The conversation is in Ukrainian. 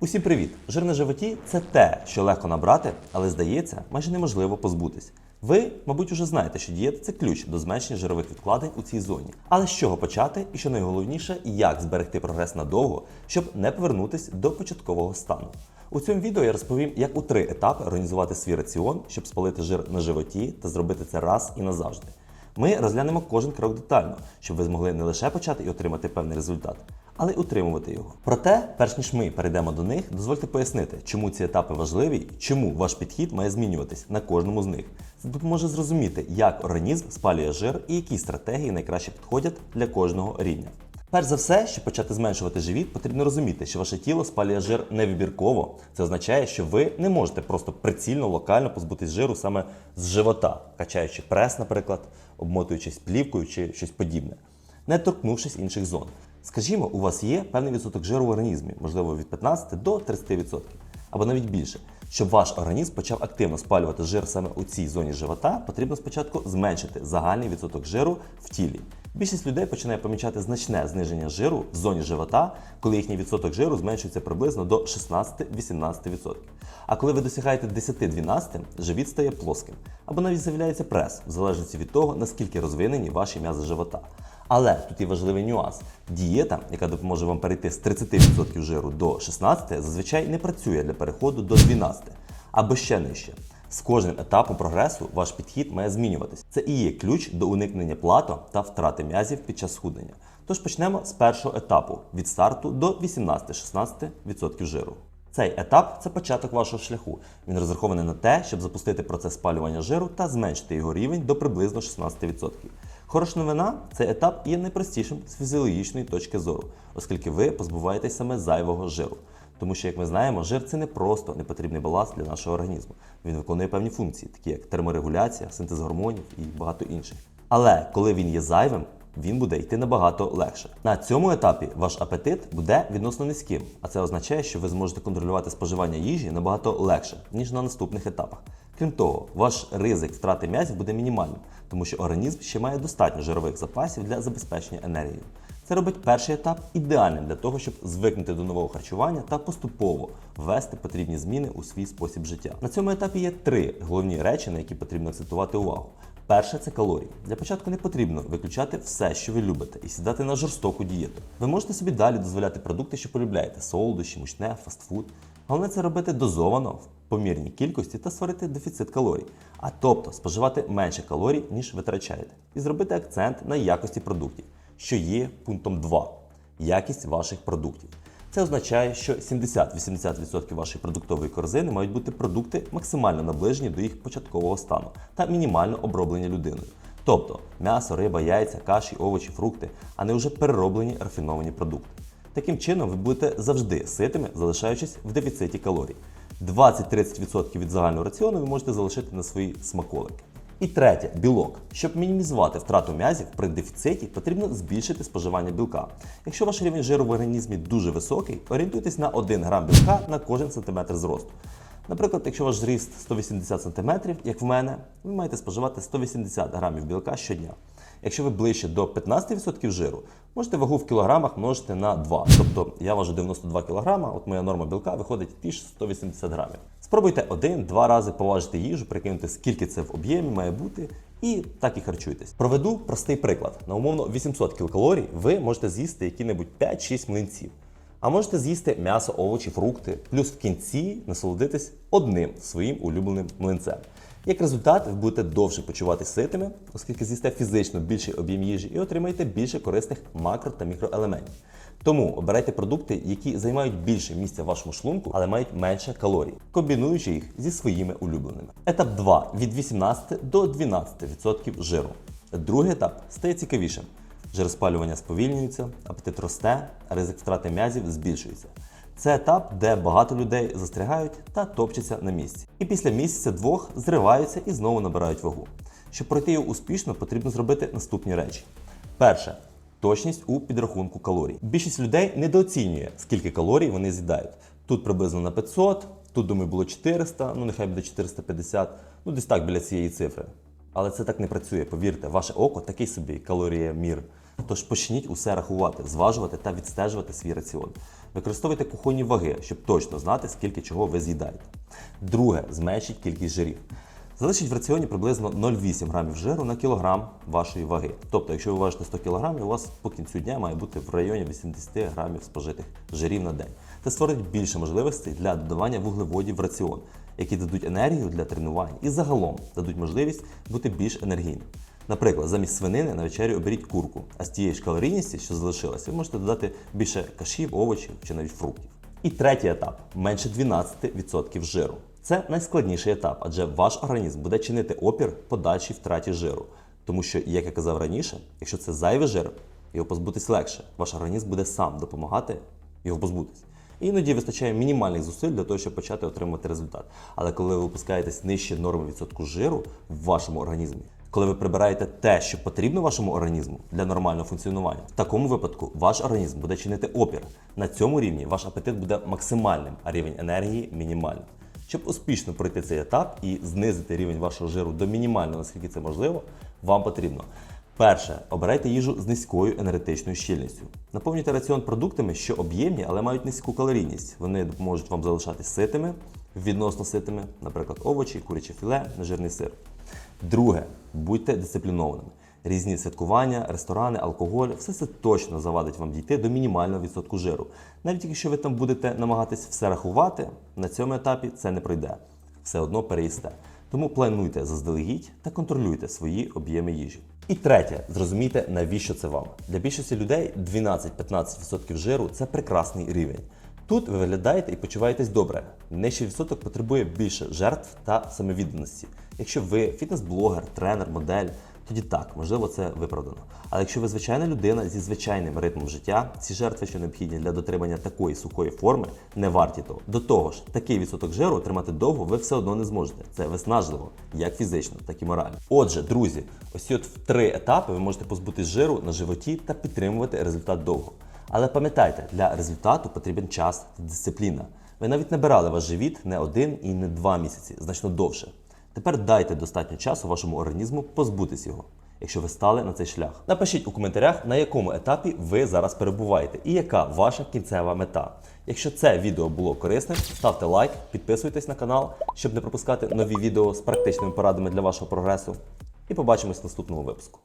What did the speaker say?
Усім привіт! Жир на животі це те, що легко набрати, але здається, майже неможливо позбутись. Ви, мабуть, уже знаєте, що дієта це ключ до зменшення жирових відкладень у цій зоні. Але з чого почати, і що найголовніше, як зберегти прогрес надовго, щоб не повернутись до початкового стану. У цьому відео я розповім, як у три етапи організувати свій раціон, щоб спалити жир на животі та зробити це раз і назавжди. Ми розглянемо кожен крок детально, щоб ви змогли не лише почати і отримати певний результат, але й утримувати його. Проте, перш ніж ми перейдемо до них, дозвольте пояснити, чому ці етапи важливі, чому ваш підхід має змінюватись на кожному з них. Це допоможе зрозуміти, як організм спалює жир і які стратегії найкраще підходять для кожного рівня. Перш за все, щоб почати зменшувати живіт, потрібно розуміти, що ваше тіло спалює жир невибірково. Це означає, що ви не можете просто прицільно, локально позбутись жиру саме з живота, качаючи прес, наприклад, обмотуючись плівкою чи щось подібне, не торкнувшись інших зон. Скажімо, у вас є певний відсоток жиру в організмі, можливо, від 15 до 30%, або навіть більше. Щоб ваш організм почав активно спалювати жир саме у цій зоні живота, потрібно спочатку зменшити загальний відсоток жиру в тілі. Більшість людей починає помічати значне зниження жиру в зоні живота, коли їхній відсоток жиру зменшується приблизно до 16-18%. А коли ви досягаєте 10-12, живіт стає плоским, або навіть з'являється прес, в залежності від того, наскільки розвинені ваші м'язи живота. Але тут є важливий нюанс. Дієта, яка допоможе вам перейти з 30% жиру до 16%, зазвичай не працює для переходу до 12% або ще нижче. З кожним етапом прогресу ваш підхід має змінюватись. Це і є ключ до уникнення плато та втрати м'язів під час схуднення. Тож почнемо з першого етапу від старту до 18-16% жиру. Цей етап це початок вашого шляху. Він розрахований на те, щоб запустити процес спалювання жиру та зменшити його рівень до приблизно 16%. Хороша новина, цей етап є найпростішим з фізіологічної точки зору, оскільки ви позбуваєтесь саме зайвого жиру. Тому що, як ми знаємо, жир це не просто непотрібний баласт для нашого організму. Він виконує певні функції, такі як терморегуляція, синтез гормонів і багато інших. Але коли він є зайвим, він буде йти набагато легше. На цьому етапі ваш апетит буде відносно низьким, а це означає, що ви зможете контролювати споживання їжі набагато легше, ніж на наступних етапах. Крім того, ваш ризик втрати м'язів буде мінімальним, тому що організм ще має достатньо жирових запасів для забезпечення енергією. Це робить перший етап ідеальним для того, щоб звикнути до нового харчування та поступово ввести потрібні зміни у свій спосіб життя. На цьому етапі є три головні речі, на які потрібно акцентувати увагу. Перше це калорії. Для початку не потрібно виключати все, що ви любите, і сідати на жорстоку дієту. Ви можете собі далі дозволяти продукти, що полюбляєте: солодощі, мучне, фастфуд. Головне це робити дозовано в помірній кількості та створити дефіцит калорій, а тобто споживати менше калорій, ніж витрачаєте, і зробити акцент на якості продуктів, що є пунктом 2 якість ваших продуктів. Це означає, що 70-80% вашої продуктової корзини мають бути продукти максимально наближені до їх початкового стану та мінімально оброблені людиною. Тобто м'ясо, риба, яйця, каші, овочі, фрукти, а не вже перероблені рафіновані продукти. Таким чином, ви будете завжди ситими, залишаючись в дефіциті калорій. 20-30% від загального раціону ви можете залишити на свої смаколики. І третє білок. Щоб мінімізувати втрату м'язів при дефіциті, потрібно збільшити споживання білка. Якщо ваш рівень жиру в організмі дуже високий, орієнтуйтесь на 1 грам білка на кожен сантиметр зросту. Наприклад, якщо ваш зріст 180 см, як в мене, ви маєте споживати 180 грамів білка щодня. Якщо ви ближче до 15% жиру, можете вагу в кілограмах множити на 2. Тобто я важу 92 кг, от моя норма білка виходить ті ж 180 грамів. Спробуйте один-два рази поважити їжу, прикинути, скільки це в об'ємі має бути, і так і харчуйтесь. Проведу простий приклад. На умовно 800 кілокалорій ви можете з'їсти які-небудь 5-6 млинців. А можете з'їсти м'ясо, овочі, фрукти, плюс в кінці насолодитись одним своїм улюбленим млинцем. Як результат, ви будете довше почуватися ситими, оскільки з'їсте фізично більший об'єм їжі і отримаєте більше корисних макро та мікроелементів. Тому обирайте продукти, які займають більше місця в вашому шлунку, але мають менше калорій, комбінуючи їх зі своїми улюбленими. Етап 2 від 18 до 12% жиру. Другий етап стає цікавішим. Жироспалювання сповільнюється, апетит росте, ризик втрати м'язів збільшується. Це етап, де багато людей застрягають та топчаться на місці. І після місяця-двох зриваються і знову набирають вагу. Щоб пройти його успішно, потрібно зробити наступні речі. Перше точність у підрахунку калорій. Більшість людей недооцінює, скільки калорій вони з'їдають. Тут приблизно на 500, тут, думаю, було 400, ну нехай буде 450, ну десь так біля цієї цифри. Але це так не працює, повірте, ваше око такий собі калоріємір. Тож почніть усе рахувати, зважувати та відстежувати свій раціон. Використовуйте кухонні ваги, щоб точно знати, скільки чого ви з'їдаєте. Друге, зменшіть кількість жирів. Залишіть в раціоні приблизно 0,8 грамів жиру на кілограм вашої ваги. Тобто, якщо ви важите 100 кг, у вас по кінцю дня має бути в районі 80 грамів спожитих жирів на день. Це створить більше можливостей для додавання вуглеводів в раціон, які дадуть енергію для тренувань і загалом дадуть можливість бути більш енергійним. Наприклад, замість свинини на вечерю оберіть курку, а з тієї ж калорійності, що залишилась, ви можете додати більше кашів, овочів чи навіть фруктів. І третій етап менше 12% жиру. Це найскладніший етап, адже ваш організм буде чинити опір подальшій втраті жиру. Тому що, як я казав раніше, якщо це зайвий жир, його позбутись легше. Ваш організм буде сам допомагати його позбутись. І іноді вистачає мінімальних зусиль для того, щоб почати отримувати результат. Але коли ви опускаєтесь нижче норми відсотку жиру в вашому організмі, коли ви прибираєте те, що потрібно вашому організму для нормального функціонування, в такому випадку ваш організм буде чинити опір. На цьому рівні ваш апетит буде максимальним, а рівень енергії мінімальним. Щоб успішно пройти цей етап і знизити рівень вашого жиру до мінімального, наскільки це можливо, вам потрібно. Перше, обирайте їжу з низькою енергетичною щільністю. Наповнюйте раціон продуктами, що об'ємні, але мають низьку калорійність. Вони допоможуть вам залишатись ситими, відносно ситими, наприклад, овочі, куряче філе, нежирний сир. Друге, будьте дисциплінованими. Різні святкування, ресторани, алкоголь все це точно завадить вам дійти до мінімального відсотку жиру. Навіть якщо ви там будете намагатись все рахувати, на цьому етапі це не пройде. Все одно переїсте. Тому плануйте заздалегідь та контролюйте свої об'єми їжі. І третє, зрозумійте, навіщо це вам. Для більшості людей 12-15% жиру це прекрасний рівень. Тут ви виглядаєте і почуваєтесь добре. Нижчий відсоток потребує більше жертв та самовідданості. Якщо ви фітнес-блогер, тренер, модель, тоді так, можливо, це виправдано. Але якщо ви звичайна людина зі звичайним ритмом життя, ці жертви, що необхідні для дотримання такої сухої форми, не варті того. До того ж, такий відсоток жиру тримати довго ви все одно не зможете. Це виснажливо, як фізично, так і морально. Отже, друзі, ось от в три етапи ви можете позбутись жиру на животі та підтримувати результат довго. Але пам'ятайте, для результату потрібен час та дисципліна. Ви навіть набирали ваш живіт не один і не два місяці, значно довше. Тепер дайте достатньо часу вашому організму позбутись його, якщо ви стали на цей шлях. Напишіть у коментарях, на якому етапі ви зараз перебуваєте і яка ваша кінцева мета. Якщо це відео було корисним, ставте лайк, підписуйтесь на канал, щоб не пропускати нові відео з практичними порадами для вашого прогресу. І побачимось в наступному випуску.